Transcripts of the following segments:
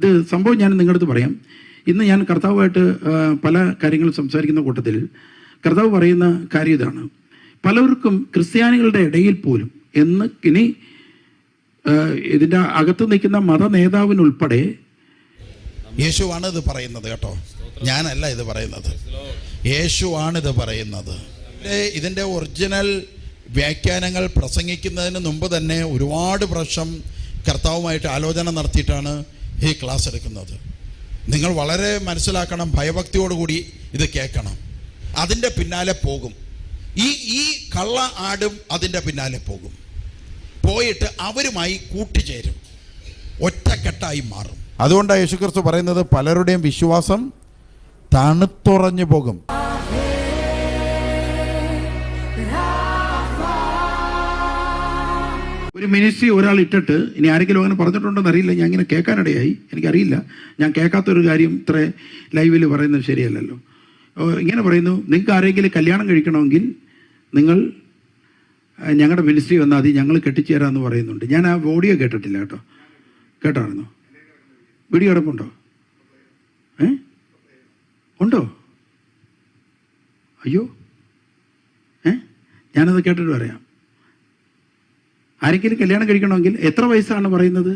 ഇത് സംഭവം ഞാൻ നിങ്ങളുടെ അടുത്ത് പറയാം. ഇന്ന് ഞാൻ കർത്താവുമായിട്ട് പല കാര്യങ്ങളും സംസാരിക്കുന്ന കൂട്ടത്തിൽ കർത്താവ് പറയുന്ന കാര്യം ഇതാണ്. പലർക്കും ക്രിസ്ത്യാനികളുടെ ഇടയിൽ പോലും എന്ന് ഇനി ഇതിന്റെ അകത്ത് നിൽക്കുന്ന മത നേതാവിനുൾപ്പെടെ യേശുവാണ് ഇത് പറയുന്നത് കേട്ടോ. ഞാനല്ല ഇത് പറയുന്നത്. യേശുവാണ് ഇത് പറയുന്നത് ഇതിന്റെ ഒറിജിനൽ വ്യാഖ്യാനങ്ങൾ പ്രസംഗിക്കുന്നതിന് മുമ്പ് തന്നെ ഒരുപാട് പ്രാവശ്യം കർത്താവുമായിട്ട് ആലോചന നടത്തിയിട്ടാണ് ഈ ക്ലാസ് എടുക്കുന്നത്. നിങ്ങൾ വളരെ മനസ്സിലാക്കണം ഭയഭക്തിയോടുകൂടി ഇത് കേൾക്കണം. അതിന്റെ പിന്നാലെ പോകും. ഈ ഈ കള്ള ആടും അതിന്റെ പിന്നാലെ പോകും. പോയിട്ട് അവരുമായി കൂട്ടിച്ചേരും ഒറ്റക്കെട്ടായി മാറും. അതുകൊണ്ടാണ് യേശുക്രിസ്തു പറയുന്നത് പലരുടെയും വിശ്വാസം തണുത്തുറഞ്ഞു പോകും. ഒരു മിനിസ്ട്രി ഒരാൾ ഇട്ടിട്ട് ഇനി ആരെങ്കിലും അങ്ങനെ പറഞ്ഞിട്ടുണ്ടോന്ന് അറിയില്ല. ഞാൻ ഇങ്ങനെ കേൾക്കാനിടയായി. എനിക്കറിയില്ല. ഞാൻ കേൾക്കാത്തൊരു കാര്യം ഇത്ര ലൈവിൽ പറയുന്നത് ശരിയല്ലല്ലോ. ഇങ്ങനെ പറയുന്നു നിങ്ങൾക്ക് ആരെങ്കിലും കല്യാണം കഴിക്കണമെങ്കിൽ നിങ്ങൾ ഞങ്ങളുടെ മിനിസ്ട്രി വന്നാൽ മതി. ഞങ്ങൾ കെട്ടിച്ചു തരാമെന്ന് പറയുന്നുണ്ട്. ഞാൻ ആ ഓഡിയോ കേട്ടിട്ടില്ല കേട്ടോ. കേട്ടായിരുന്നു? വീഡിയോ കിടപ്പുണ്ടോ ഏ? ഉണ്ടോ? അയ്യോ. ഏ? ഞാനത് കേട്ടിട്ട് പറയാം ആരെങ്കിലും കല്യാണം കഴിക്കണമെങ്കിൽ എത്ര വയസ്സാണ് പറയുന്നത്?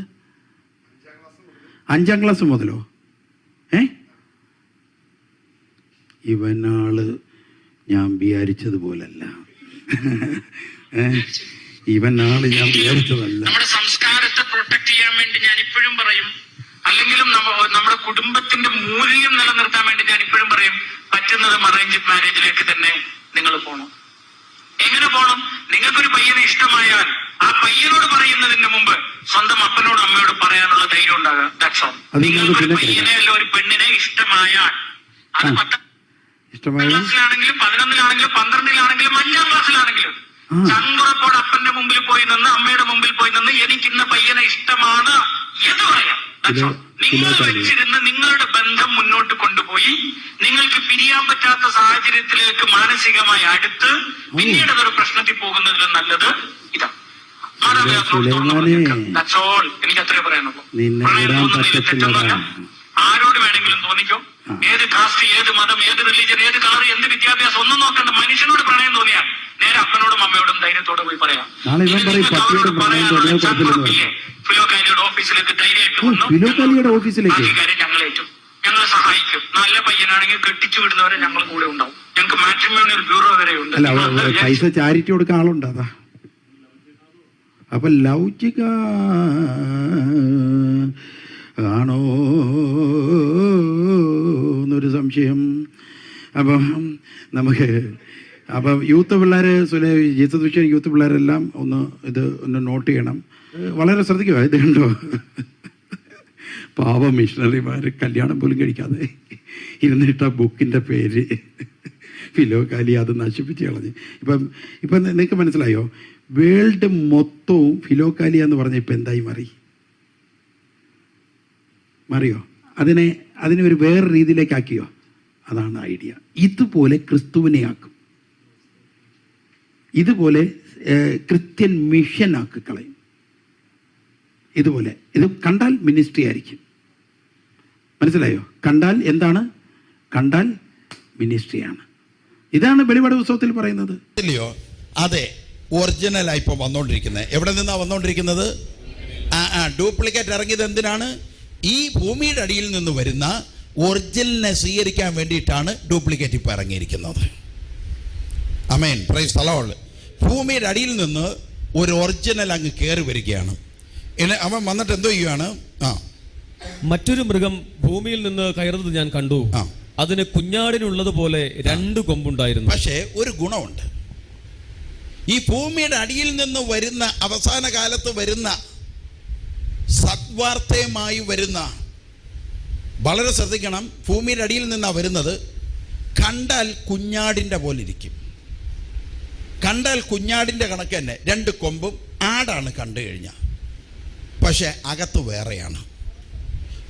അഞ്ചാം ക്ലാസ് മുതലോ? ഏ? ഇവനാൾ ഞാൻ വിചാരിച്ചതുപോലല്ല. ഇവനാൾ ഞാൻ വിചാരിച്ചതല്ല. സംസ്കാരത്തെ പ്രൊട്ടക്ട് ചെയ്യാൻ വേണ്ടി ഞാൻ ഇപ്പോഴും പറയും. അല്ലെങ്കിലും നമ്മുടെ കുടുംബത്തിന്റെ മൂല്യം നിലനിർത്താൻ വേണ്ടി ഞാൻ ഇപ്പോഴും പറയും. പറ്റുന്നതും അറേഞ്ച് മാരേജിലേക്ക് തന്നെ നിങ്ങൾ പോകണം എങ്ങനെ പോണം? നിങ്ങൾക്കൊരു പയ്യനെ ഇഷ്ടമായാൽ ആ പയ്യനോട് പറയുന്നതിന് മുമ്പ് സ്വന്തം അപ്പനോട് അമ്മയോട് പറയാനുള്ള ധൈര്യം ഉണ്ടാകാം നിങ്ങൾക്കൊരു പയ്യനെ അല്ല ഒരു പെണ്ണിനെ ഇഷ്ടമായാൽ അത് ക്ലാസ്സിലാണെങ്കിലും പതിനൊന്നിലാണെങ്കിലും പന്ത്രണ്ടിലാണെങ്കിലും അഞ്ചാം ക്ലാസ്സിലാണെങ്കിലും. ചങ്കുറപ്പോട് അപ്പന്റെ മുമ്പിൽ പോയി നിന്ന് അമ്മയുടെ മുമ്പിൽ പോയി നിന്ന് എനിക്ക് ഇന്ന പയ്യനെ ഇഷ്ടമാണ് എന്ന് പറയാം. നിങ്ങൾ നിങ്ങളുടെ ബന്ധം മുന്നോട്ട് കൊണ്ടുപോയി നിങ്ങൾക്ക് പിരിയാൻ പറ്റാത്ത സാഹചര്യത്തിലേക്ക് മാനസികമായി അടുത്ത് പിന്നീട് അതൊരു പ്രശ്നത്തിൽ പോകുന്നതിലും നല്ലത് ഇതാ മാതാപിതാക്കളോട് തുറന്നു സുലൈമാനെ. പറഞ്ഞേക്കാം. That's all. എനിക്ക് അത്രേ പറയാനുള്ളൂ. ആരോട് വേണമെങ്കിലും തോന്നിക്കോ. ഏത് കാസ്റ്റ് ഏത് മതം ഏത് റിലീജിയൻ ഏത് കളർ എന്ത് വിദ്യാഭ്യാസം ഒന്നും നോക്കണ്ട. മനുഷ്യനോട് പ്രണയം തോന്നിയാൽ നേരെ അപ്പനോടും അമ്മയോടും ധൈര്യത്തോടെ പോയി പറയാം. ഓഫീസിലേക്ക് ധൈര്യമായിട്ട്. ഓഫീസിലേക്ക്? ഞങ്ങൾ ഏറ്റു. ഞങ്ങൾ സഹായിക്കും. നല്ല പയ്യനാണെങ്കിൽ കെട്ടിച്ചു വിടുന്നവരെ ഞങ്ങൾ കൂടെ ഉണ്ടാവും. ഞങ്ങൾക്ക് മാട്രിമോണിയൽ ബ്യൂറോ വരെ ഉണ്ട്? പൈസ ചാരിറ്റി കൊടുക്കാൻ ആളുണ്ട് അതാ? അപ്പൊ ലൗചിക ആണോ? എന്നൊരു സംശയം. അപ്പം നമുക്ക് അപ്പം യൂത്ത് പിള്ളേർ സുലേ ജീസസ് വിഷൻ യൂത്ത് പിള്ളേരെല്ലാം ഒന്ന് ഇത് ഒന്ന് നോട്ട് ചെയ്യണം. വളരെ ശ്രദ്ധിക്കുക ഇത് കണ്ടോ? പാവ മിഷണറിമാർ കല്യാണം പോലും കഴിക്കാതെ ഇരുന്നിട്ട ബുക്കിന്റെ പേര്. ഫിലോകാലി അത് നശിപ്പിച്ച് കളഞ്ഞ്. ഇപ്പം ഇപ്പം നിങ്ങൾക്ക് മനസ്സിലായോ? വേൾഡ് മൊത്തവും ഫിലോകാലിയ എന്ന് പറഞ്ഞ ഇപ്പം എന്തായി മാറി? മാറിയോ? അതിനെ അതിനെ ഒരു വേറെ രീതിയിലേക്ക് ആക്കിയോ അതാണ് ഐഡിയ. ഇതുപോലെ ക്രിസ്തുവിനെ ആക്കും ഇതുപോലെ ക്രിസ്ത്യൻ മിഷൻ ആക്കി കളയും. ഇതുപോലെ. ഇത് കണ്ടാൽ മിനിസ്ട്രി ആയിരിക്കും. മനസ്സിലായോ? കണ്ടാൽ എന്താണ്? കണ്ടാൽ മിനിസ്ട്രിയാണ്. ഇതാണ് വെളിപാട് ഉത്സവത്തിൽ പറയുന്നത്. ഇല്ലയോ? അതെ. ഒറിജിനലായി ഇപ്പൊ വന്നോണ്ടിരിക്കുന്നത് എവിടെ നിന്നാ വന്നോണ്ടിരിക്കുന്നത്? ആ ആ ഡ്യൂപ്ലിക്കേറ്റ് ഇറങ്ങിയത് എന്തിനാണ്? ഈ ഭൂമിയുടെ അടിയിൽ നിന്ന് വരുന്ന ഒറിജിനലിനെ സ്വീകരിക്കാൻ വേണ്ടിയിട്ടാണ് ഡ്യൂപ്ലിക്കേറ്റ് ഇപ്പം ഇറങ്ങിയിരിക്കുന്നത്. അമേൻ പ്രൈസ് സ്ഥലമുള്ള ഭൂമിയുടെ അടിയിൽ നിന്ന് ഒരു ഒറിജിനൽ അങ്ങ് കയറി വരികയാണ്. അവൻ വന്നിട്ട് എന്തോ ചെയ്യുകയാണ് ആ. മറ്റൊരു മൃഗം ഭൂമിയിൽ നിന്ന് കയറുന്നത് ഞാൻ കണ്ടു. ആ. അതിന് കുഞ്ഞാടിനുള്ളതുപോലെ രണ്ട് കൊമ്പുണ്ടായിരുന്നു. പക്ഷേ ഒരു ഗുണമുണ്ട്. ഈ ഭൂമിയുടെ അടിയിൽ നിന്ന് വരുന്ന അവസാന കാലത്ത് വരുന്ന സദ്വാർത്തയുമായി വരുന്ന വളരെ ശ്രദ്ധിക്കണം ഭൂമിയുടെ അടിയിൽ നിന്നാണ് വരുന്നത് കണ്ടാൽ കുഞ്ഞാടിന്റെ പോലെ ഇരിക്കും. കണ്ടാൽ കുഞ്ഞാടിന്റെ കണക്ക് തന്നെ രണ്ട് കൊമ്പും ആടാണ് കണ്ടു കഴിഞ്ഞാൽ പക്ഷേ അകത്ത് വേറെയാണ്.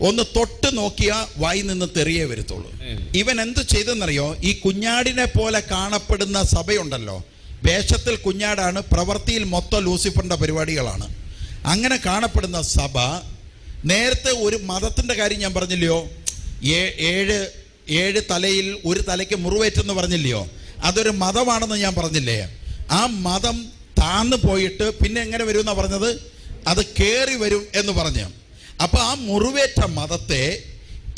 ഒന്ന് തൊട്ട് നോക്കിയാ വായി നിന്ന് തെറിയേ വരത്തുള്ളൂ. ഇവൻ എന്ത് ചെയ്തെന്നറിയോ ഈ കുഞ്ഞാടിനെ പോലെ കാണപ്പെടുന്ന സഭയുണ്ടല്ലോ. വേഷത്തിൽ കുഞ്ഞാടാണ് പ്രവൃത്തിയിൽ മൊത്തം ലൂസിഫറിന്റെ പരിപാടികളാണ്. അങ്ങനെ കാണപ്പെടുന്ന സഭ നേരത്തെ ഒരു മതത്തിന്റെ കാര്യം ഞാൻ പറഞ്ഞില്ലയോ? ഏഴ് ഏഴ് തലയിൽ ഒരു തലയ്ക്ക് മുറിവേറ്റെന്ന് പറഞ്ഞില്ലയോ? അതൊരു മതമാണെന്ന് ഞാൻ പറഞ്ഞില്ലേ? ആ മതം താന്ന് പോയിട്ട് പിന്നെ എങ്ങനെ വരും എന്നാണ് പറഞ്ഞത്? അത് കയറി വരും എന്ന് പറഞ്ഞു. അപ്പോൾ ആ മുറിവേറ്റ മതത്തെ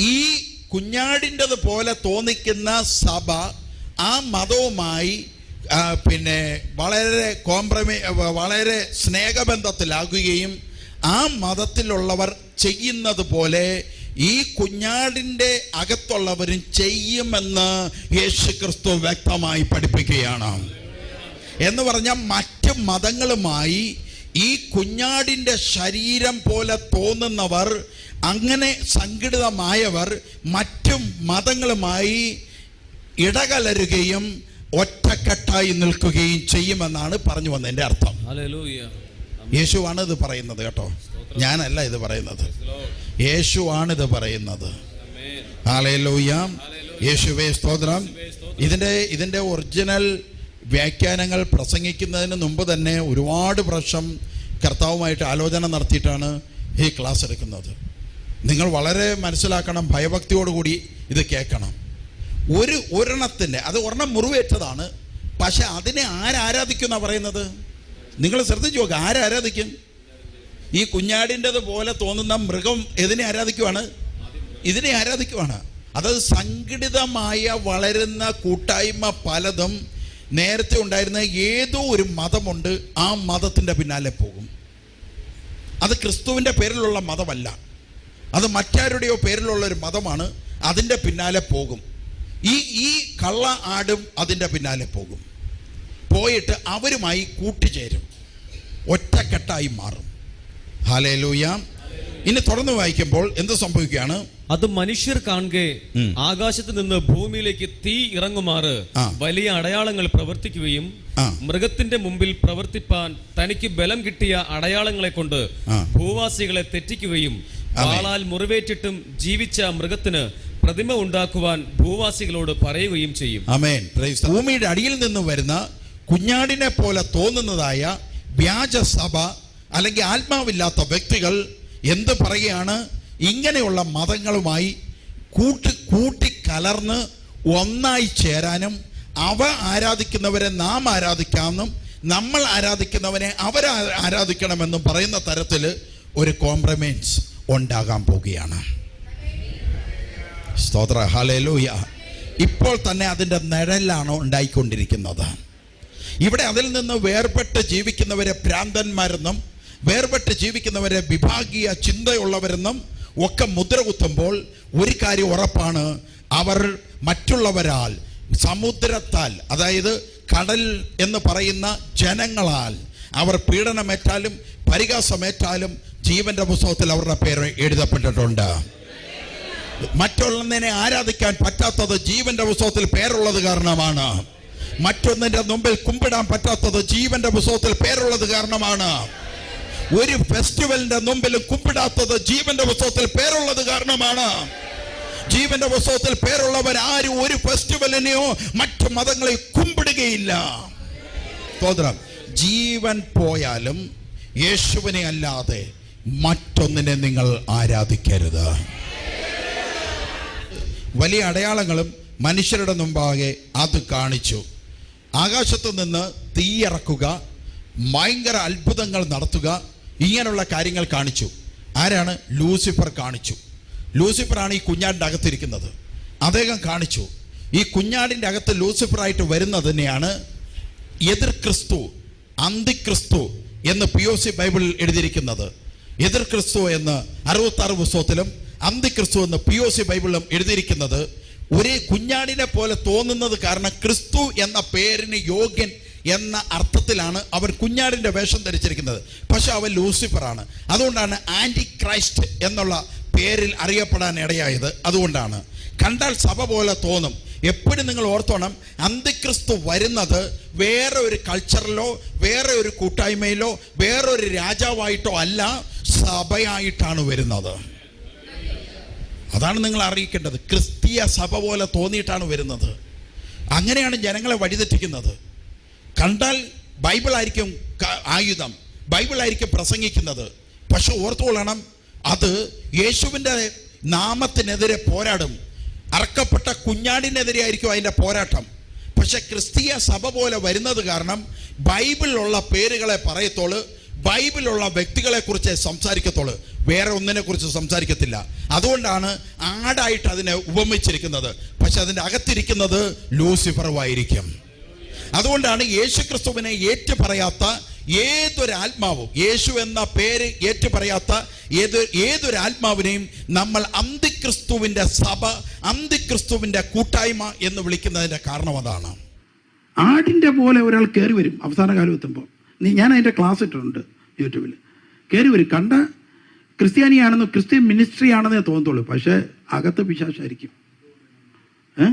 ഈ കുഞ്ഞാടിന്റെത് പോലെ തോന്നിക്കുന്ന സഭ ആ മതവുമായി പിന്നെ വളരെ കോംപ്രമൈ വളരെ സ്നേഹബന്ധത്തിലാകുകയും ആ മതത്തിലുള്ളവർ ചെയ്യുന്നത് പോലെ ഈ കുഞ്ഞാടിന്റെ അകത്തുള്ളവരും ചെയ്യുമെന്ന് യേശു ക്രിസ്തു വ്യക്തമായി പഠിപ്പിക്കുകയാണ്. എന്ന് പറഞ്ഞാൽ മറ്റ് മതങ്ങളുമായി ഈ കുഞ്ഞാടിന്റെ ശരീരം പോലെ തോന്നുന്നവർ അങ്ങനെ സംഘടിതമായവർ മറ്റു മതങ്ങളുമായി ഇടകലരുകയും ഒറ്റക്കെട്ടായി നിൽക്കുകയും ചെയ്യുമെന്നാണ് പറഞ്ഞു വന്നതിന്റെ അർത്ഥം. ഹല്ലേലൂയ. യേശുവാണ് ഇത് പറയുന്നത് കേട്ടോ. ഞാനല്ല ഇത് പറയുന്നത്. യേശുവാണ് ഇത് പറയുന്നത്. യേശുവേ സ്തോത്രം. ഇതിന്റെ ഇതിന്റെ ഒറിജിനൽ വ്യാഖ്യാനങ്ങൾ പ്രസംഗിക്കുന്നതിന് മുമ്പ് തന്നെ ഒരുപാട് പ്രാവശ്യം കർത്താവുമായിട്ട് ആലോചന നടത്തിയിട്ടാണ് ഈ ക്ലാസ് എടുക്കുന്നത്. നിങ്ങൾ വളരെ മനസ്സിലാക്കണം ഭയഭക്തിയോടുകൂടി ഇത് കേൾക്കണം. ഒരു ഒരെണ്ണത്തിന്റെ അത് ഒരെണ്ണം മുറിവേറ്റതാണ്. പക്ഷെ അതിനെ ആരാരാധിക്കുന്ന പറയുന്നത്? നിങ്ങൾ ശ്രദ്ധിച്ചു നോക്കുക ആരാരാധിക്കും? ഈ കുഞ്ഞാടിന്റെത് പോലെ തോന്നുന്ന മൃഗം എതിനെ ആരാധിക്കുവാണ്? ഇതിനെ ആരാധിക്കുവാണ്. അതായത് സംഘടിതമായ വളരുന്ന കൂട്ടായ്മ പലതും നേരത്തെ ഉണ്ടായിരുന്ന ഏതോ ഒരു മതമുണ്ട് ആ മതത്തിന്റെ പിന്നാലെ പോകും. അത് ക്രിസ്തുവിന്റെ പേരിലുള്ള മതമല്ല. അത് മറ്റാരുടെയോ പേരിലുള്ള ഒരു മതമാണ് അതിന്റെ പിന്നാലെ പോകും. ഈ ഈ കള്ള ആടും അതിന്റെ പിന്നാലെ പോകും. പോയിട്ട് അവരുമായി കൂട്ടിച്ചേരും ഒറ്റക്കെട്ടായി മാറും. ഹാലേലൂയ ഇനി തുടർന്ന് വായിക്കുമ്പോൾ എന്ത് സംഭവിക്കുകയാണ്? അത് മനുഷ്യർ കാണുകെ. ആകാശത്ത് നിന്ന് ഭൂമിയിലേക്ക് തീ ഇറങ്ങുമാറ് വലിയ അടയാളങ്ങൾ പ്രവർത്തിക്കുകയും. മൃഗത്തിന്റെ മുമ്പിൽ പ്രവർത്തിപ്പാൻ തനിക്ക് ബലം കിട്ടിയ അടയാളങ്ങളെ കൊണ്ട് ഭൂവാസികളെ തെറ്റിക്കുകയും ആളാൽ വാളാൽ മുറിവേറ്റിട്ടും ജീവിച്ച മൃഗത്തിന് പ്രതിമ ഉണ്ടാക്കുവാൻ ഭൂവാസികളോട് പറയുകയും ചെയ്യും. അമേൻ Praise ഭൂമിയുടെ അടിയിൽ നിന്ന് വരുന്ന കുഞ്ഞാടിനെ പോലെ തോന്നുന്നതായ വ്യാജ സഭ അല്ലെങ്കിൽ ആത്മാവില്ലാത്ത വ്യക്തികൾ എന്ത് പറയുകയാണ്? ഇങ്ങനെയുള്ള മതങ്ങളുമായി കൂട്ടി കൂട്ടിക്കലർന്ന് ഒന്നായി ചേരാനും അവ ആരാധിക്കുന്നവരെ നാം ആരാധിക്കാമെന്നും നമ്മൾ ആരാധിക്കുന്നവനെ അവർ ആരാധിക്കണമെന്നും പറയുന്ന തരത്തിൽ ഒരു കോംപ്രമൈസ് ഉണ്ടാകാൻ പോവുകയാണ്. സ്തോത്ര. ഹലേലൂയ ഇപ്പോൾ തന്നെ അതിന്റെ നിഴലാണ് ഉണ്ടായിക്കൊണ്ടിരിക്കുന്നത്? ഇവിടെ അതിൽ നിന്ന് വേർപെട്ട് ജീവിക്കുന്നവരെ ഭ്രാന്തന്മാരെന്നും വേർപെട്ട് ജീവിക്കുന്നവരെ വിഭാഗീയ ചിന്തയുള്ളവരെന്നും ഒക്കെ മുദ്ര കുത്തുമ്പോൾ ഒരു കാര്യം ഉറപ്പാണ്. അവർ മറ്റുള്ളവരാൽ സമുദ്രത്താൽ അതായത് കടൽ എന്ന് പറയുന്ന ജനങ്ങളാൽ അവർ പീഡനമേറ്റാലും പരിഹാസമേറ്റാലും ജീവന്റെ പുസ്തകത്തിൽ അവരുടെ പേര് എഴുതപ്പെട്ടിട്ടുണ്ട്. മറ്റൊന്നിനെ ആരാധിക്കാൻ പറ്റാത്തത് ജീവന്റെ പുസ്തകത്തിൽ പേരുള്ളത് കാരണമാണ്. മറ്റൊന്നിന്റെ മുമ്പിൽ കുമ്പിടാൻ പറ്റാത്തത് ജീവന്റെ പുസ്തകത്തിൽ പേരുള്ളത് കാരണമാണ്. ഒരു ഫെസ്റ്റിവലിന്റെ മുമ്പിൽ കുമ്പിടാത്തത് ജീവന്റെ പുസ്തകത്തിൽ പേരുള്ളത് കാരണമാണ്. ജീവന്റെ പുസ്തകത്തിൽ പേരുള്ളവർ ആരും ഒരു ഫെസ്റ്റിവലിനെയോ മറ്റു മതങ്ങളെ കുമ്പിടുകയില്ല. സ്തോത്രം ജീവൻ പോയാലും യേശുവിനെ അല്ലാതെ മറ്റൊന്നിനെ നിങ്ങൾ ആരാധിക്കരുത്. വലിയ അടയാളങ്ങളും മനുഷ്യരുടെ മുമ്പാകെ അത് കാണിച്ചു. ആകാശത്തു നിന്ന് തീയിറക്കുക ഭയങ്കര അത്ഭുതങ്ങൾ നടത്തുക ഇങ്ങനെയുള്ള കാര്യങ്ങൾ കാണിച്ചു. ആരാണ്? ലൂസിഫർ കാണിച്ചു. ലൂസിഫറാണ് ഈ കുഞ്ഞാടിന്റെ അകത്തിരിക്കുന്നത്. അദ്ദേഹം കാണിച്ചു. ഈ കുഞ്ഞാടിന്റെ അകത്ത് ലൂസിഫറായിട്ട് വരുന്നതിനെയാണ് എതിർ ക്രിസ്തു അന്തിക്രിസ്തു എന്ന് പി ഒ സി ബൈബിളിൽ എഴുതിയിരിക്കുന്നത്. എതിർ ക്രിസ്തു എന്ന് അറുപത്താറ് പുസ്തകത്തിലും അന്തിക്രിസ്തു എന്ന് പി ഒ സി ബൈബിളിലും എഴുതിയിരിക്കുന്നത് ഒരേ കുഞ്ഞാടിനെ പോലെ തോന്നുന്നത് കാരണം ക്രിസ്തു എന്ന പേരിന് യോഗ്യൻ എന്ന അർത്ഥത്തിലാണ് അവൻ കുഞ്ഞാടിന്റെ വേഷം ധരിച്ചിരിക്കുന്നത്. പക്ഷെ അവൻ ലൂസിഫറാണ്. അതുകൊണ്ടാണ് ആന്റി ക്രൈസ്റ്റ് എന്നുള്ള പേരിൽ അറിയപ്പെടാൻ ഇടയായത്. അതുകൊണ്ടാണ്. കണ്ടാൽ സഭ പോലെ തോന്നും. എപ്പോഴും നിങ്ങൾ ഓർത്തോണം അന്തിക്രിസ്തു വരുന്നത് വേറെ ഒരു കൾച്ചറിലോ വേറെ ഒരു കൂട്ടായ്മയിലോ വേറെ ഒരു രാജാവായിട്ടോ അല്ല സഭയായിട്ടാണ് വരുന്നത്. അതാണ് നിങ്ങൾ അറിയിക്കേണ്ടത്. ക്രിസ്തീയ സഭ പോലെ തോന്നിയിട്ടാണ് വരുന്നത്. അങ്ങനെയാണ് ജനങ്ങളെ വഴിതെറ്റിക്കുന്നത്. കണ്ടാൽ ബൈബിളായിരിക്കും ആയുധം. ബൈബിളായിരിക്കും പ്രസംഗിക്കുന്നത്. പക്ഷെ ഓർത്തുകൊള്ളണം അത് യേശുവിന്റെ നാമത്തിനെതിരെ പോരാടും. അറക്കപ്പെട്ട കുഞ്ഞാടിനെതിരെ ആയിരിക്കും അതിന്റെ പോരാട്ടം. പക്ഷെ ക്രിസ്തീയ സഭ പോലെ വരുന്നത് കാരണം ബൈബിളിലുള്ള പേരുകളെ പറയത്തോൾ ബൈബിളിലുള്ള വ്യക്തികളെ കുറിച്ച് സംസാരിക്കത്തുള്ളു. വേറെ ഒന്നിനെ കുറിച്ച് സംസാരിക്കത്തില്ല. അതുകൊണ്ടാണ് ആടായിട്ട് അതിനെ ഉപമിച്ചിരിക്കുന്നത്. പക്ഷെ അതിന്റെ അകത്തിരിക്കുന്നത് ലൂസിഫറുമായിരിക്കും അതുകൊണ്ടാണ് യേശു ക്രിസ്തുവിനെ ഏറ്റു പറയാത്ത ഏതൊരു ആത്മാവും യേശു എന്ന പേര് ഏറ്റു പറയാത്ത ഏത് ഏതൊരു ആത്മാവിനെയും നമ്മൾ അന്തിക്രിസ്തുവിന്റെ സഭ അന്തിക്രിസ്തുവിന്റെ കൂട്ടായ്മ എന്ന് വിളിക്കുന്നതിന്റെ കാരണം അതാണ്. ആടിന്റെ പോലെ ഒരാൾ കയറി വരും അവസാന കാലം എത്തുമ്പോൾ. ഞാൻ അതിന്റെ ക്ലാസ് ഇട്ടിട്ടുണ്ട് യൂട്യൂബിൽ കയറി വരും. കണ്ട ക്രിസ്ത്യാനിയാണെന്നോ ക്രിസ്ത്യൻ മിനിസ്ട്രി ആണെന്നേ തോന്നത്തുള്ളൂ. പക്ഷേ അകത്ത് പിശാശായിരിക്കും. ഏ?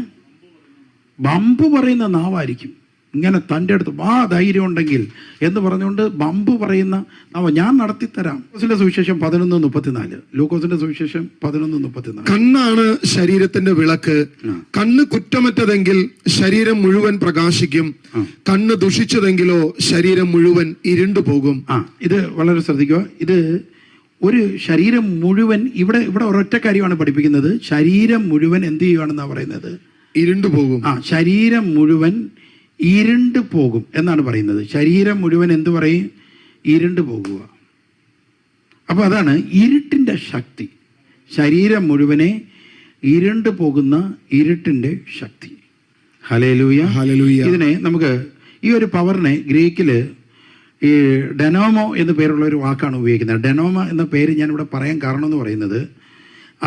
ബമ്പ് പറയുന്ന നാവായിരിക്കും. ഇങ്ങനെ തന്റെ അടുത്ത് വാ ധൈര്യം ഉണ്ടെങ്കിൽ എന്ന് പറഞ്ഞുകൊണ്ട് ബമ്പ് പറയുന്ന ഞാൻ നടത്തിത്തരാം. ലൂക്കോസിന്റെ സുവിശേഷം പതിനൊന്ന് മുപ്പത്തിനാല്. ലൂക്കോസിന്റെ സുവിശേഷം പതിനൊന്ന് മുപ്പത്തിനാല്. കണ്ണാണ് ശരീരത്തിന്റെ വിളക്ക്. കണ്ണ് കുറ്റമറ്റതെങ്കിൽ ശരീരം മുഴുവൻ പ്രകാശിക്കും. കണ്ണ് ദുഷിച്ചതെങ്കിലോ ശരീരം മുഴുവൻ ഇരുണ്ടു പോകും. ആ ഇത് വളരെ ശ്രദ്ധിക്കുക. ഇത് ഒരു ശരീരം മുഴുവൻ ഇവിടെ ഇവിടെ ഒരൊറ്റ കാര്യമാണ് പഠിപ്പിക്കുന്നത്. ശരീരം മുഴുവൻ എന്ത് ചെയ്യുകയാണെന്നാണ് പറയുന്നത്? ഇരുണ്ടു പോകും. ആ ശരീരം മുഴുവൻ ഇരുണ്ട് പോകും എന്നാണ് പറയുന്നത്. ശരീരം മുഴുവൻ എന്ത് പറയും? ഇരുണ്ട് പോകുക. അപ്പോൾ അതാണ് ഇരുട്ടിന്റെ ശക്തി. ശരീരം മുഴുവനെ ഇരുണ്ട് പോകുന്ന ഇരുട്ടിന്റെ ശക്തി. ഹലേലൂയ ഹലലൂയ ഇതിനെ നമുക്ക് ഈ ഒരു പവറിനെ ഗ്രീക്കിൽ ഈ ഡെനോമോ എന്ന് പേരുള്ള ഒരു വാക്കാണ് ഉപയോഗിക്കുന്നത്. ഡെനോമ എന്ന പേര് ഞാനിവിടെ പറയാൻ കാരണം എന്ന് പറയുന്നത്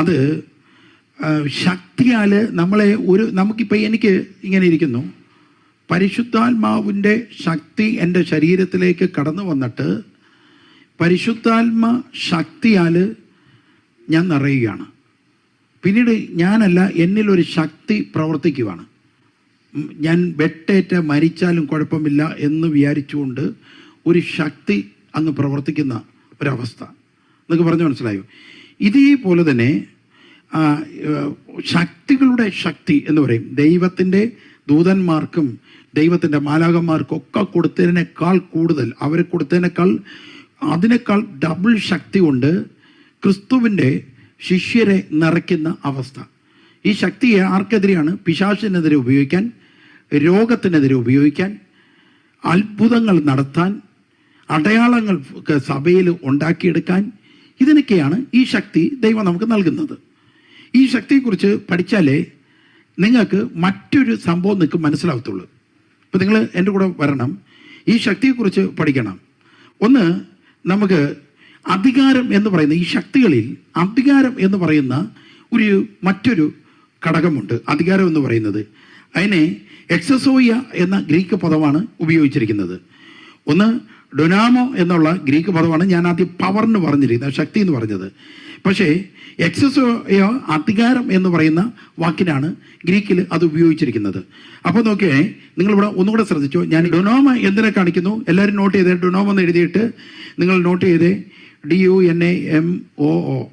അത് ശക്തിയാൽ നമ്മളെ ഒരു നമുക്കിപ്പോൾ എനിക്ക് ഇങ്ങനെ ഇരിക്കുന്നു. പരിശുദ്ധാത്മാവിന്റെ ശക്തി എന്റെ ശരീരത്തിലേക്ക് കടന്നു വന്നിട്ട് പരിശുദ്ധാത്മ ശക്തിയാൽ ഞാൻ നിറയുകയാണ്. പിന്നീട് ഞാനല്ല എന്നിലൊരു ശക്തി പ്രവർത്തിക്കുവാണ്. ഞാൻ വെട്ടേറ്റ മരിച്ചാലും കുഴപ്പമില്ല എന്ന് വിചാരിച്ചുകൊണ്ട് ഒരു ശക്തി അങ്ങ് പ്രവർത്തിക്കുന്ന ഒരവസ്ഥ. എന്നൊക്കെ പറഞ്ഞു മനസ്സിലായോ? ഇതേപോലെ തന്നെ ശക്തികളുടെ ശക്തി എന്ന് പറയും. ദൈവത്തിന്റെ ദൂതന്മാർക്കും ദൈവത്തിന്റെ മാലാകന്മാർക്കൊക്കെ കൊടുത്തതിനേക്കാൾ കൂടുതൽ അവരെ കൊടുത്തതിനേക്കാൾ അതിനേക്കാൾ ഡബിൾ ശക്തി കൊണ്ട് ക്രിസ്തുവിന്റെ ശിഷ്യരെ നിറയ്ക്കുന്ന അവസ്ഥ. ഈ ശക്തിയെ ആർക്കെതിരെയാണ്? പിശാശിനെതിരെ ഉപയോഗിക്കാൻ രോഗത്തിനെതിരെ ഉപയോഗിക്കാൻ അത്ഭുതങ്ങൾ നടത്താൻ അടയാളങ്ങൾ സഭയിൽ ഉണ്ടാക്കിയെടുക്കാൻ ഇതിനൊക്കെയാണ് ഈ ശക്തി ദൈവം നമുക്ക് നൽകുന്നത്. ഈ ശക്തിയെക്കുറിച്ച് പഠിച്ചാലേ നിങ്ങൾക്ക് മറ്റൊരു സംഭവം നിങ്ങൾക്ക് മനസ്സിലാവത്തുള്ളൂ. ഇപ്പം നിങ്ങൾ എന്റെ കൂടെ വരണം. ഈ ശക്തിയെക്കുറിച്ച് പഠിക്കണം. ഒന്ന് നമുക്ക് അധികാരം എന്ന് പറയുന്ന ഈ ശക്തികളിൽ അധികാരം എന്ന് പറയുന്ന ഒരു മറ്റൊരു ഘടകമുണ്ട്. അധികാരം എന്ന് പറയുന്നത്. അതിനെ എക്സസോയ എന്ന ഗ്രീക്ക് പദമാണ് ഉപയോഗിച്ചിരിക്കുന്നത്. ഒന്ന് ഡൊനാമോ എന്നുള്ള ഗ്രീക്ക് പദമാണ് ഞാൻ ആദ്യം പവർ എന്ന് പറഞ്ഞിരിക്കുന്നത് ശക്തി എന്ന് പറഞ്ഞത്. പക്ഷേ എക്സസോയോ അധികാരം എന്ന് പറയുന്ന വാക്കിനാണ് ഗ്രീക്കിൽ അത് ഉപയോഗിച്ചിരിക്കുന്നത്. അപ്പോൾ നോക്കിയേ നിങ്ങളിവിടെ ഒന്നുകൂടെ ശ്രദ്ധിച്ചോ. ഞാൻ ഡൊനോമ എന്തിനെ കാണിക്കുന്നു? എല്ലാവരും നോട്ട് ചെയ്തേ. ഡൊനോമ എന്ന് എഴുതിയിട്ട് നിങ്ങൾ നോട്ട് ചെയ്തേ. D U N A M O O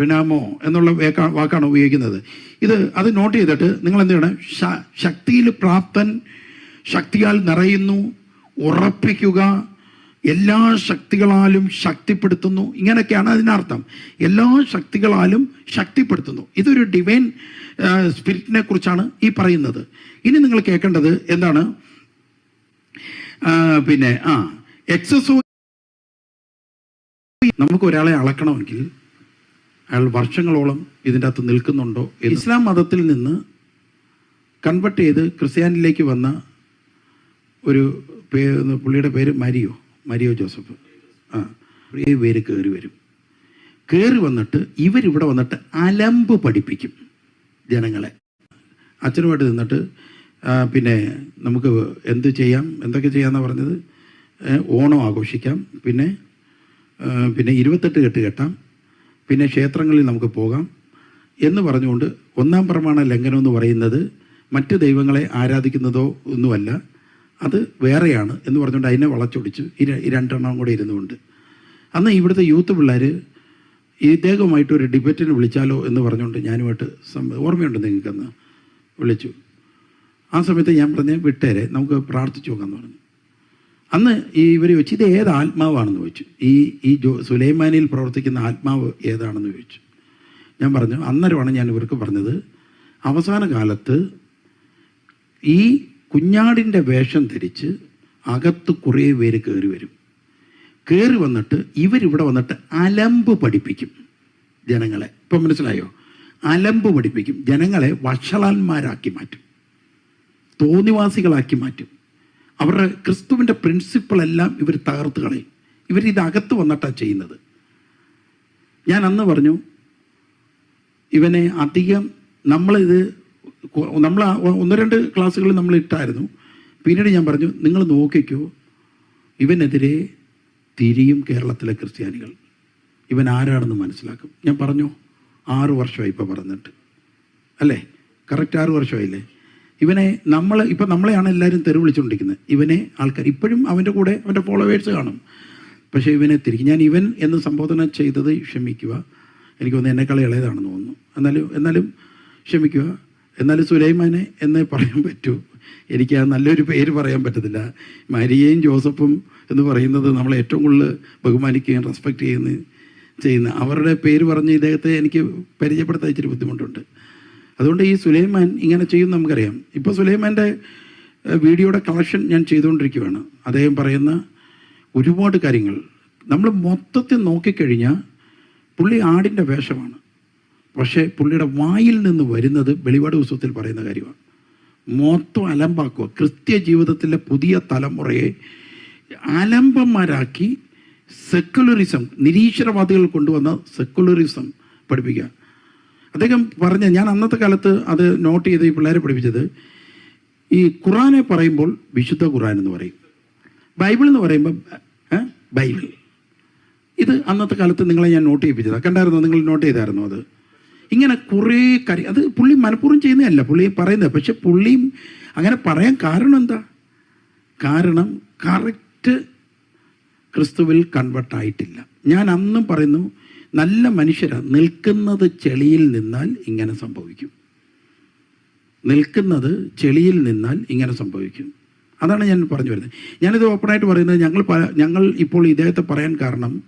ഡുനാമോ എന്നുള്ള വാക്കാണ് ഉപയോഗിക്കുന്നത്. ഇത് അത് നോട്ട് ചെയ്തിട്ട് നിങ്ങൾ എന്ത് ചെയ്യണം ശക്തിയിൽ പ്രാപ്തൻ ശക്തിയാൽ നിറയുന്നു ഉറപ്പിക്കുക എല്ലാ ശക്തികളാലും ശക്തിപ്പെടുത്തുന്നു. ഇങ്ങനെയൊക്കെയാണ് അതിനർത്ഥം. എല്ലാ ശക്തികളാലും ശക്തിപ്പെടുത്തുന്നു. ഇതൊരു ഡിവൈൻ സ്പിരിറ്റിനെ കുറിച്ചാണ് ഈ പറയുന്നത്. ഇനി നിങ്ങൾ കേൾക്കേണ്ടത് എന്താണ്? പിന്നെ ആ എക്സസോ നമുക്ക് ഒരാളെ അളക്കണമെങ്കിൽ അയാൾ വർഷങ്ങളോളം ഇതിന്റെ അകത്ത് നിൽക്കുന്നുണ്ടോ ഇസ്ലാം മതത്തിൽ നിന്ന് കൺവെർട്ട് ചെയ്ത് ക്രിസ്ത്യാനിലേക്ക് വന്ന ഒരു പുള്ളിയുടെ പേര് മരിയോ? Mario Joseph. ആ കുറേ പേര് കയറി വരും. കയറി വന്നിട്ട് ഇവരിവിടെ വന്നിട്ട് അലമ്പ് പഠിപ്പിക്കും ജനങ്ങളെ. അച്ഛനുമായിട്ട് നിന്നിട്ട് പിന്നെ നമുക്ക് എന്ത് ചെയ്യാം എന്തൊക്കെ ചെയ്യാമെന്നാണ് പറഞ്ഞത്? ഓണം ആഘോഷിക്കാം പിന്നെ പിന്നെ ഇരുപത്തെട്ട് കെട്ട് കെട്ടാം പിന്നെ ക്ഷേത്രങ്ങളിൽ നമുക്ക് പോകാം എന്ന് പറഞ്ഞുകൊണ്ട് ഒന്നാം പ്രമാണ ലംഘനം എന്ന് പറയുന്നത് മറ്റ് ദൈവങ്ങളെ ആരാധിക്കുന്നതോ ഒന്നുമല്ല. അത് വേറെയാണ് എന്ന് പറഞ്ഞുകൊണ്ട് അതിനെ വളച്ചൊടിച്ച്. ഈ രണ്ടെണ്ണം കൂടെ ഇരുന്നുകൊണ്ട്. അന്ന് ഇവിടുത്തെ യൂത്ത് പിള്ളേർ ഇദ്ദേഹവുമായിട്ട് ഒരു ഡിബേറ്റിന് വിളിച്ചാലോ എന്ന് പറഞ്ഞുകൊണ്ട് ഞാനുമായിട്ട് ഓർമ്മയുണ്ട് നിങ്ങൾക്കന്ന്. വിളിച്ചു. ആ സമയത്ത് ഞാൻ പറഞ്ഞ് വിട്ടേരെ നമുക്ക് പ്രാർത്ഥിച്ചു നോക്കാമെന്ന് പറഞ്ഞു. അന്ന് ഈ ഇവർ ചോദിച്ചു ഇത് ഏത് ആത്മാവാണെന്ന് ചോദിച്ചു. ഈ ഈ ജോ സുലൈമാനിയിൽ പ്രവർത്തിക്കുന്ന ആത്മാവ് ഏതാണെന്ന് ചോദിച്ചു. ഞാൻ പറഞ്ഞു അന്നേരമാണ് ഞാൻ ഇവർക്ക് പറഞ്ഞത് അവസാന കാലത്ത് ഈ കുഞ്ഞാടിന്റെ വേഷം ധരിച്ച് അകത്ത് കുറേ പേര് കയറി വരും. കയറി വന്നിട്ട് ഇവരിവിടെ വന്നിട്ട് അലമ്പ് പഠിപ്പിക്കും ജനങ്ങളെ. ഇപ്പം മനസ്സിലായോ? അലമ്പ് പഠിപ്പിക്കും. ജനങ്ങളെ വഷളന്മാരാക്കി മാറ്റും. തോന്നിവാസികളാക്കി മാറ്റും. അവരുടെ ക്രിസ്തുവിന്റെ പ്രിൻസിപ്പിളെല്ലാം ഇവർ തകർത്ത് കളയും. അകത്ത് വന്നിട്ടാണ് ചെയ്യുന്നത്. ഞാൻ അന്ന് പറഞ്ഞു ഇവനെ അധികം നമ്മളിത് നമ്മൾ ഒന്ന് രണ്ട് ക്ലാസ്സുകളിൽ നമ്മൾ ഇട്ടായിരുന്നു. പിന്നീട് ഞാൻ പറഞ്ഞു നിങ്ങൾ നോക്കിക്കോ ഇവനെതിരെ തിരിയും കേരളത്തിലെ ക്രിസ്ത്യാനികൾ. ഇവൻ ആരാണെന്ന് മനസ്സിലാക്കും. ഞാൻ പറഞ്ഞു ആറു വർഷമായി ഇപ്പോൾ പറഞ്ഞിട്ട്. അല്ലേ? കറക്റ്റ് ആറു വർഷമായില്ലേ? ഇവനെ നമ്മൾ ഇപ്പം നമ്മളെയാണ് എല്ലാവരും തെറി വിളിച്ചുകൊണ്ടിരിക്കുന്നത് ഇവനെ ആൾക്കാർ ഇപ്പോഴും അവന്റെ കൂടെ അവന്റെ ഫോളോവേഴ്സ് കാണും. പക്ഷേ ഇവനെ തിരിക്കും ഞാൻ ഇവൻ എന്ന് സംബോധന ചെയ്തത് ക്ഷമിക്കുക. എനിക്ക് തോന്നുന്നു എന്നെക്കാൾ ഇളയതാണെന്ന് തോന്നുന്നു. എന്നാലും എന്നാലും ക്ഷമിക്കുക. എന്നാലും സുലൈമാനെ എന്നേ പറയാൻ പറ്റൂ. എനിക്ക് ആ നല്ലൊരു പേര് പറയാൻ പറ്റത്തില്ല. മരിയയും ജോസഫും എന്ന് പറയുന്നത് നമ്മൾ ഏറ്റവും കൂടുതൽ ബഹുമാനിക്കുകയും റെസ്പെക്റ്റ് ചെയ്യുന്ന ചെയ്യുന്ന അവരുടെ പേര് പറഞ്ഞ് ഇദ്ദേഹത്തെ എനിക്ക് പരിചയപ്പെടുത്താൻ ഇച്ചിരി ബുദ്ധിമുട്ടുണ്ട്. അതുകൊണ്ട് ഈ സുലൈമാൻ ഇങ്ങനെ ചെയ്യും നമുക്കറിയാം. ഇപ്പോൾ സുലൈമാന്റെ വീഡിയോയുടെ കളക്ഷൻ ഞാൻ ചെയ്തുകൊണ്ടിരിക്കുകയാണ്. അദ്ദേഹം പറയുന്ന ഒരുപാട് കാര്യങ്ങൾ നമ്മൾ മൊത്തത്തിൽ നോക്കിക്കഴിഞ്ഞാൽ പുള്ളി ആടിന്റെ വേഷമാണ്. പക്ഷേ പുള്ളിയുടെ വായിൽ നിന്ന് വരുന്നത് വെളിപാട് പുസ്തകത്തിൽ പറയുന്ന കാര്യമാണ്. മൊത്തം അലമ്പാക്കുക. ക്രിസ്ത്യ ജീവിതത്തിലെ പുതിയ തലമുറയെ അലമ്പന്മാരാക്കി സെക്കുലറിസം നിരീശ്വരവാദികൾ കൊണ്ടുവന്ന സെക്കുലറിസം പഠിപ്പിക്കുക. അദ്ദേഹം പറഞ്ഞ ഞാൻ അന്നത്തെ കാലത്ത് അത് നോട്ട് ചെയ്ത് ഈ പിള്ളേരെ പഠിപ്പിച്ചത് ഈ ഖുറാനെ പറയുമ്പോൾ വിശുദ്ധ ഖുറാൻ എന്ന് പറയും. ബൈബിൾ എന്ന് പറയുമ്പോൾ ബൈബിൾ. ഇത് അന്നത്തെ കാലത്ത് നിങ്ങളെ ഞാൻ നോട്ട് ചെയ്യിപ്പിച്ചതാണ് കണ്ടായിരുന്നോ? നിങ്ങൾ നോട്ട് ചെയ്തായിരുന്നോ അത്? ഇങ്ങനെ കുറേ കാര്യം അത് പുള്ളി മനഃപൂർവം ചെയ്യുന്നതല്ല. പുള്ളി പറയുന്നത്. പക്ഷെ പുള്ളിയും അങ്ങനെ പറയാൻ കാരണം എന്താ? കാരണം കറക്റ്റ് ക്രിസ്തുവിൽ കൺവെർട്ട് ആയിട്ടില്ല. ഞാൻ അന്നും പറയുന്നു നല്ല മനുഷ്യരാണ് നിൽക്കുന്നത് ചെളിയിൽ നിന്നാൽ ഇങ്ങനെ സംഭവിക്കും. നിൽക്കുന്നത് ചെളിയിൽ നിന്നാൽ ഇങ്ങനെ സംഭവിക്കും. അതാണ് ഞാൻ പറഞ്ഞു വരുന്നത്. ഞാനിത് ഓപ്പണായിട്ട് പറയുന്നത് ഞങ്ങൾ ഞങ്ങൾ ഇപ്പോൾ ഇദ്ദേഹത്തെ പറയാൻ കാരണം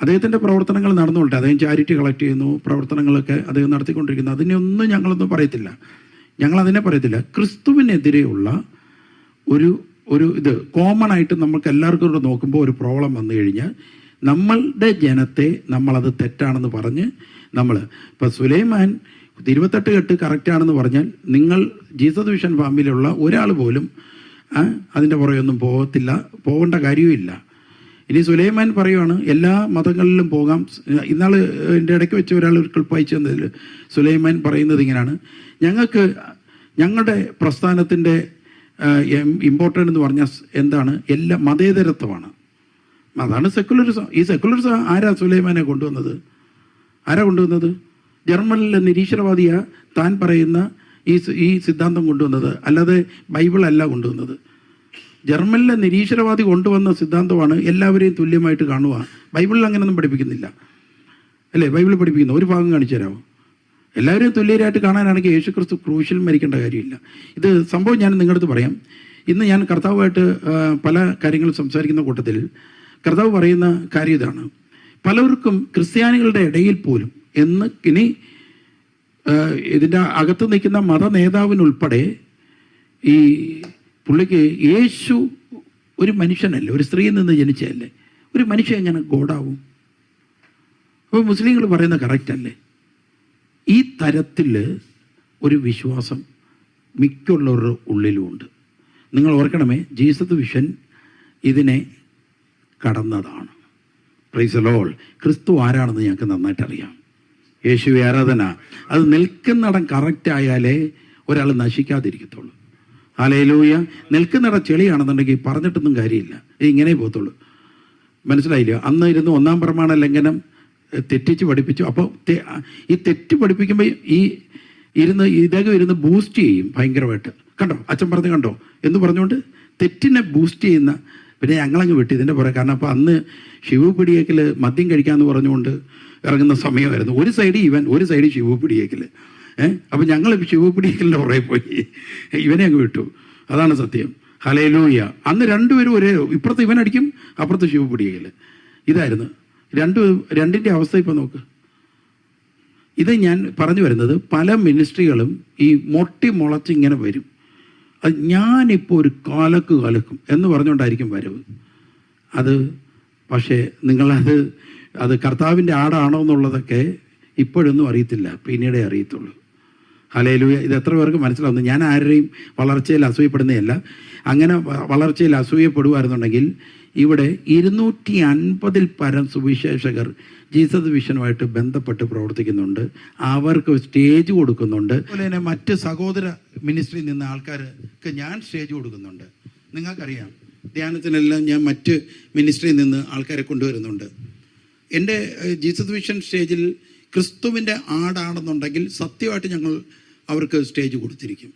അദ്ദേഹത്തിന്റെ പ്രവർത്തനങ്ങൾ നടന്നുകൊണ്ട് അദ്ദേഹം ചാരിറ്റി കളക്ട് ചെയ്യുന്നു പ്രവർത്തനങ്ങളൊക്കെ അദ്ദേഹം നടത്തിക്കൊണ്ടിരിക്കുന്നു. അതിനൊന്നും ഞങ്ങളൊന്നും പറയത്തില്ല. ഞങ്ങൾ അതിനെ പറയത്തില്ല. ക്രിസ്തുവിനെതിരെയുള്ള ഒരു ഒരു ഇത് കോമൺ ആയിട്ട് നമുക്ക് എല്ലാവർക്കും കൂടെ നോക്കുമ്പോൾ ഒരു പ്രോബ്ലം വന്നു കഴിഞ്ഞാൽ നമ്മളുടെ ജനത്തെ നമ്മളത് തെറ്റാണെന്ന് പറഞ്ഞ് നമ്മൾ ഇപ്പം സുലൈമാൻ ഇരുപത്തെട്ട് കെട്ട് കറക്റ്റാണെന്ന് പറഞ്ഞാൽ നിങ്ങൾ ജീസസ് വിഷൻ ഫാമിലുള്ള ഒരാൾ പോലും അതിന്റെ പുറകെയൊന്നും പോകത്തില്ല പോകേണ്ട കാര്യവുമില്ല. ഇനി സുലൈമാൻ പറയുവാണ് എല്ലാ മതങ്ങളിലും പോകാം. ഇന്നാൾ എന്റെ ഇടയ്ക്ക് വെച്ച് ഒരാൾ ഒരു ക്ലിപ്പ് അയച്ചു തന്നതിൽ സുലൈമാൻ പറയുന്നത് ഇങ്ങനെയാണ്. ഞങ്ങൾക്ക് ഞങ്ങളുടെ പ്രസ്ഥാനത്തിന്റെ ഇമ്പോർട്ടന്റ് എന്ന് പറഞ്ഞാൽ എന്താണ്? എല്ലാ മതേതരത്വമാണ്. അതാണ് സെക്കുലറിസം ഈ സെക്കുലറിസം ആരാ സുലൈമാനെ കൊണ്ടുവന്നത്? ആരാ കൊണ്ടുവന്നത്? ജർമ്മനിലെ നിരീശ്വരവാദിയ താൻ പറയുന്ന ഈ ഈ സിദ്ധാന്തം കൊണ്ടുവന്നത്. അല്ലാതെ ബൈബിളല്ല കൊണ്ടുവന്നത്. ജർമ്മനിലെ നിരീശ്വരവാദി കൊണ്ടുവന്ന സിദ്ധാന്തമാണ് എല്ലാവരെയും തുല്യമായിട്ട് കാണുക ബൈബിളിൽ അങ്ങനെയൊന്നും പഠിപ്പിക്കുന്നില്ല. അല്ലേ? ബൈബിളിൽ പഠിപ്പിക്കുന്നു. ഒരു ഭാഗം കാണിച്ചു തരാമോ? എല്ലാവരെയും തുല്യരായിട്ട് കാണാനാണെങ്കിൽ യേശു ക്രിസ്തു ക്രൂശിൽ മരിക്കേണ്ട കാര്യമില്ല. ഇത് സംഭവം ഞാൻ നിങ്ങളുടെ അടുത്ത് പറയാം. ഇന്ന് ഞാൻ കർത്താവുമായിട്ട് പല കാര്യങ്ങളും സംസാരിക്കുന്ന കൂട്ടത്തിൽ കർത്താവ് പറയുന്ന കാര്യം ഇതാണ്. പലർക്കും ക്രിസ്ത്യാനികളുടെ ഇടയിൽ പോലും എന്ന് ഇനി ഇതിന്റെ അകത്ത് നിൽക്കുന്ന മത നേതാവിനുൾപ്പെടെ ഈ പുള്ളിക്ക് യേശു ഒരു മനുഷ്യനല്ലേ? ഒരു സ്ത്രീയിൽ നിന്ന് ജനിച്ചതല്ലേ? ഒരു മനുഷ്യൻ എങ്ങനെ ഗോഡാവും? അപ്പോൾ മുസ്ലിങ്ങൾ പറയുന്നത് കറക്റ്റല്ലേ ഈ തരത്തിൽ ഒരു വിശ്വാസം മിക്കുള്ളവരുടെ ഉള്ളിലുമുണ്ട്. നിങ്ങൾ ഓർക്കണമേ ജീസസ് വിഷൻ ഇതിനെ കടന്നതാണ്. പ്രൈസ് ലോൾ ക്രിസ്തു ആരാണെന്ന് ഞങ്ങൾക്ക് നന്നായിട്ട് അറിയാം. യേശു ആരാധന. അത് നിൽക്കുന്നിടം കറക്റ്റായാലേ ഒരാൾ നശിക്കാതിരിക്കത്തുള്ളൂ. ആലയിലൂയ നിൽക്കുന്നിട ചെളിയാണെന്നുണ്ടെങ്കിൽ പറഞ്ഞിട്ടൊന്നും കാര്യമില്ല. ഇങ്ങനെ പോകത്തുള്ളൂ. മനസ്സിലായില്ല? അന്ന് ഇരുന്ന് ഒന്നാം പ്രമാണ ലംഘനം തെറ്റിച്ച് പഠിപ്പിച്ചു. അപ്പോൾ ഈ തെറ്റ് പഠിപ്പിക്കുമ്പോൾ ഈ ഇരുന്ന് ഇദ്ദേഹം ഇരുന്ന് ബൂസ്റ്റ് ചെയ്യും ഭയങ്കരമായിട്ട്. കണ്ടോ? അച്ഛൻ പറഞ്ഞു കണ്ടോ? എന്ന് പറഞ്ഞുകൊണ്ട് തെറ്റിനെ ബൂസ്റ്റ് ചെയ്യുന്ന പിന്നെ ഞങ്ങളങ്ങ് വിട്ടു. ഇതിന്റെ പുറകെ കാരണം അപ്പോൾ അന്ന് ശിവു പിടിയേക്കൽ മദ്യം കഴിക്കാമെന്ന് പറഞ്ഞുകൊണ്ട് ഇറങ്ങുന്ന സമയമായിരുന്നു. ഒരു സൈഡ് ഇവൻ ഒരു സൈഡ് ശിവു പിടിയേക്കൽ. ഏഹ് അപ്പം ഞങ്ങൾ ശിവപിടിക്കലിന്റെ പുറകെ പോയി. ഇവനെ അങ്ങ് വിട്ടു. അതാണ് സത്യം. ഹലയിലൂയ അന്ന് രണ്ടുപേരും ഒരേ ഇപ്പുറത്ത് ഇവനടിക്കും അപ്പുറത്ത് ശിവ പിടിക്കൽ ഇതായിരുന്നു. രണ്ട് രണ്ടിന്റെ അവസ്ഥ ഇപ്പം നോക്ക്. ഇത് ഞാൻ പറഞ്ഞു വരുന്നത് പല മിനിസ്ട്രികളും ഈ മൊട്ടി മുളച്ചിങ്ങനെ വരും. അത് ഞാനിപ്പോൾ ഒരു കാലക്ക് കാലക്കും എന്ന് പറഞ്ഞുകൊണ്ടായിരിക്കും വരവ്. അത് പക്ഷേ നിങ്ങളത് അത് കർത്താവിന്റെ ആടാണോ എന്നുള്ളതൊക്കെ ഇപ്പോഴൊന്നും അറിയത്തില്ല. പിന്നീടേ അറിയത്തുള്ളൂ. ഹലേലൂയ ഇത് എത്ര പേർക്ക് മനസ്സിലാവുന്നു? ഞാൻ ആരുടെയും വളർച്ചയിൽ അസൂയപ്പെടുന്നതല്ല. അങ്ങനെ വളർച്ചയിൽ അസൂയപ്പെടുമായിരുന്നുണ്ടെങ്കിൽ ഇവിടെ ഇരുന്നൂറ്റി അൻപതിൽ പരം സുവിശേഷകർ ജീസസ് വിഷനുമായിട്ട് ബന്ധപ്പെട്ട് പ്രവർത്തിക്കുന്നുണ്ട്. അവർക്ക് സ്റ്റേജ് കൊടുക്കുന്നുണ്ട്. അതുപോലെ തന്നെ മറ്റ് സഹോദര മിനിസ്ട്രിയിൽ നിന്ന ആൾക്കാർക്ക് ഞാൻ സ്റ്റേജ് കൊടുക്കുന്നുണ്ട്. നിങ്ങൾക്കറിയാം. ധ്യാനത്തിനെല്ലാം ഞാൻ മറ്റ് മിനിസ്ട്രിയിൽ നിന്ന് ആൾക്കാരെ കൊണ്ടുവരുന്നുണ്ട്. എന്റെ ജീസസ് വിഷൻ സ്റ്റേജിൽ ക്രിസ്തുവിന്റെ ആടാണെന്നുണ്ടെങ്കിൽ സത്യമായിട്ട് ഞങ്ങൾ അവർക്ക് സ്റ്റേജ് കൊടുത്തിരിക്കും.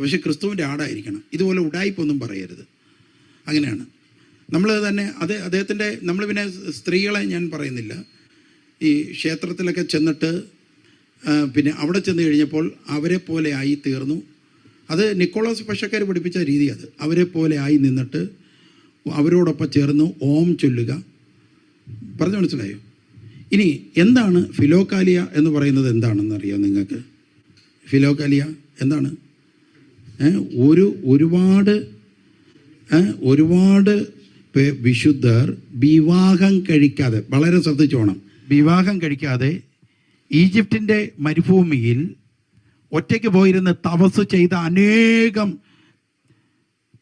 പക്ഷേ ക്രിസ്തുവിന്റെ ആടായിരിക്കണം. ഇതുപോലെ ഉടായ്പൊന്നും പറയരുത്. അങ്ങനെയാണ്. നമ്മൾ തന്നെ അത് അദ്ദേഹത്തിന്റെ നമ്മൾ പിന്നെ സ്ത്രീകളെ ഞാൻ പറയുന്നില്ല. ഈ ക്ഷേത്രത്തിലൊക്കെ ചെന്നിട്ട് പിന്നെ അവിടെ ചെന്ന് കഴിഞ്ഞപ്പോൾ അവരെ പോലെ ആയി തീർന്നു. അത് നിക്കോളാസ് പക്ഷക്കാർ പഠിപ്പിച്ച രീതി അത്. അവരെ പോലെ ആയി നിന്നിട്ട് അവരോടൊപ്പം ചേർന്ന് ഓം ചൊല്ലുക. പറഞ്ഞു മനസ്സിലായോ? ഇനി എന്താണ് ഫിലോക്കാലിയ എന്ന് പറയുന്നത് എന്താണെന്ന് അറിയാം നിങ്ങൾക്ക്? ഫിലോകാലിയ എന്താണ്? ഒരു ഒരുപാട് ഒരുപാട് വിശുദ്ധർ വിവാഹം കഴിക്കാതെ വളരെ ശ്രദ്ധിച്ചോണം വിവാഹം കഴിക്കാതെ ഈജിപ്തിന്റെ മരുഭൂമിയിൽ ഒറ്റയ്ക്ക് പോയിരുന്ന് തപസ് ചെയ്ത അനേകം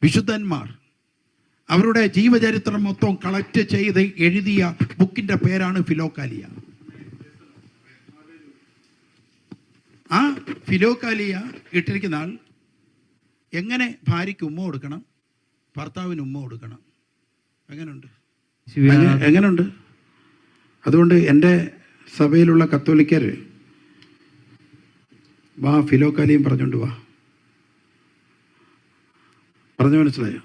വിശുദ്ധന്മാർ അവരുടെ ജീവചരിത്രം മൊത്തം കളക്ട് ചെയ്ത് എഴുതിയ ബുക്കിന്റെ പേരാണ് ഫിലോക്കാലിയ ആ ഫിലോക്കാലിയ ഇട്ടിരിക്കുന്ന ആൾ എങ്ങനെ ഭാര്യയ്ക്ക് ഉമ്മ കൊടുക്കണം? ഭർത്താവിന് ഉമ്മ കൊടുക്കണം? എങ്ങനെയുണ്ട് എങ്ങനെ- എങ്ങനെയുണ്ട് അതുകൊണ്ട് എന്റെ സഭയിലുള്ള കത്തോലിക്കർ വാ ഫിലോക്കാലിയും പറഞ്ഞുകൊണ്ട് വാ. പറഞ്ഞു മനസ്സിലായോ?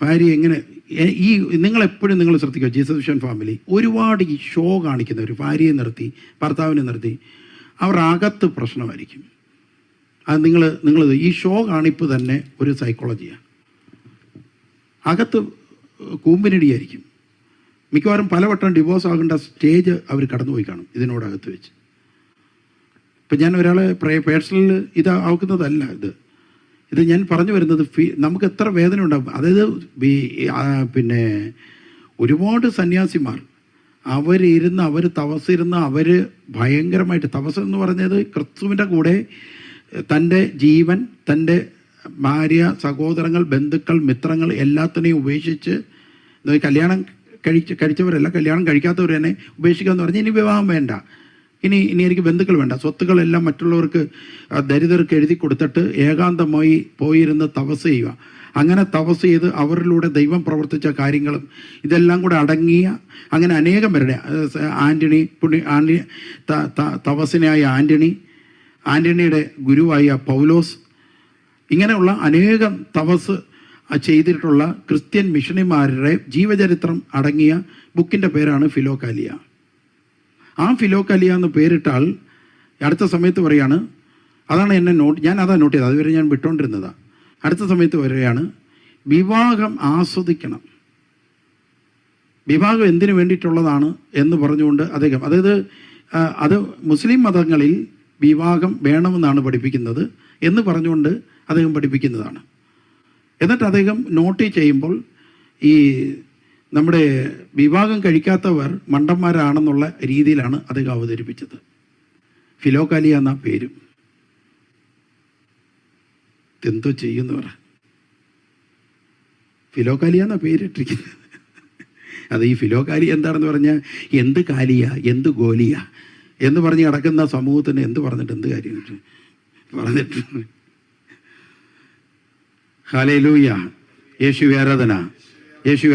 ഭാര്യ എങ്ങനെ ഈ നിങ്ങളെപ്പോഴും നിങ്ങൾ ശ്രദ്ധിക്കുക ജീസസ് വിഷൻ ഫാമിലി ഒരുപാട് ഈ ഷോ കാണിക്കുന്നവർ ഭാര്യയെ നിർത്തി ഭർത്താവിനെ നിർത്തി അവർ അകത്ത് പ്രശ്നമായിരിക്കും. അത് നിങ്ങൾ നിങ്ങൾ ഈ ഷോ കാണിപ്പ് തന്നെ ഒരു സൈക്കോളജിയാണ് അകത്ത് കൂമ്പിനടിയായിരിക്കും. മിക്കവാറും പലവട്ടം ഡിവോഴ്സ് ആകേണ്ട സ്റ്റേജ് അവർ കടന്നുപോയി കാണും ഇതിനോടകത്ത് വെച്ച്. ഇപ്പം ഞാൻ ഒരാളെ പേഴ്സണൽ ഇത് ആക്കുന്നതല്ല ഇത്. ഇത് ഞാൻ പറഞ്ഞു വരുന്നത് ഫീ നമുക്ക് എത്ര വേദന ഉണ്ടാകും അതായത് പിന്നെ ഒരുപാട് സന്യാസിമാർ അവരിരുന്ന് അവർ തപസ്സിരുന്ന് അവർ ഭയങ്കരമായിട്ട് തപസ് എന്ന് പറഞ്ഞത് ക്രിസ്തുവിന്റെ കൂടെ തന്റെ ജീവൻ തന്റെ ഭാര്യ സഹോദരങ്ങൾ ബന്ധുക്കൾ മിത്രങ്ങൾ എല്ലാത്തിനെയും ഉപേക്ഷിച്ച് കല്യാണം കഴിച്ച് കഴിച്ചവരല്ല കല്യാണം കഴിക്കാത്തവർ തന്നെ ഉപേക്ഷിക്കുക എന്ന് പറഞ്ഞാൽ ഇനി വിവാഹം വേണ്ട. ഇനി ഇനി എനിക്ക് ബന്ധുക്കൾ വേണ്ട. സ്വത്തുക്കളെല്ലാം മറ്റുള്ളവർക്ക് ദരിദ്രർക്ക് എഴുതി കൊടുത്തിട്ട് ഏകാന്തമായി പോയിരുന്ന് തപസ് ചെയ്യുക. അങ്ങനെ തപസ് ചെയ്ത് അവരിലൂടെ ദൈവം പ്രവർത്തിച്ച കാര്യങ്ങളും ഇതെല്ലാം കൂടെ അടങ്ങിയ അങ്ങനെ അനേകം പേരുടെ ആന്റണി പുണ്യ ആന്റണി തപസ്സിനായ ആന്റണി ആന്റണിയുടെ ഗുരുവായ പൗലോസ് ഇങ്ങനെയുള്ള അനേകം തപസ് ചെയ്തിട്ടുള്ള ക്രിസ്ത്യൻ മിഷണറിമാരുടെ ജീവചരിത്രം അടങ്ങിയ ബുക്കിന്റെ പേരാണ് ഫിലോകാലിയ. ആ ഫിലോക്കലിയ എന്ന് പേരിട്ടാൽ അടുത്ത സമയത്ത് പറയാണ് അതാണ് എന്നെ നോട്ട് ഞാൻ അതാ നോട്ട് ചെയ്തത് അതുവരെ ഞാൻ വിട്ടുകൊണ്ടിരുന്നതാണ് അടുത്ത സമയത്ത് പറയുകയാണ് വിവാഹം ആസ്വദിക്കണം. വിവാഹം എന്തിനു വേണ്ടിയിട്ടുള്ളതാണ് എന്ന് പറഞ്ഞുകൊണ്ട് അദ്ദേഹം അതായത് അത് മുസ്ലിം മതങ്ങളിൽ വിവാഹം വേണമെന്നാണ് പഠിപ്പിക്കുന്നത് എന്ന് പറഞ്ഞുകൊണ്ട് അദ്ദേഹം പഠിപ്പിക്കുന്നതാണ്. എന്നിട്ട് അദ്ദേഹം നോട്ട് ചെയ്യുമ്പോൾ ഈ നമ്മുടെ വിവാഹം കഴിക്കാത്തവർ മണ്ടന്മാരാണെന്നുള്ള രീതിയിലാണ് അദ്ദേഹം അവതരിപ്പിച്ചത്. ഫിലോകാലിയ എന്ന പേരും. എന്തോ ചെയ്യുന്നവർ ഫിലോകാലിയ എന്ന പേരിട്ടിരിക്കുന്നത് അത് ഈ ഫിലോകാലി എന്താണെന്ന് പറഞ്ഞാൽ എന്ത് കാലിയ എന്ത് ഗോലിയ എന്ന് പറഞ്ഞ് കിടക്കുന്ന സമൂഹത്തിന് എന്ത് പറഞ്ഞിട്ട് എന്ത് കാര്യം പറഞ്ഞിട്ട്. ഹാലേ ലൂയ യേശു ആരാധന. യേശു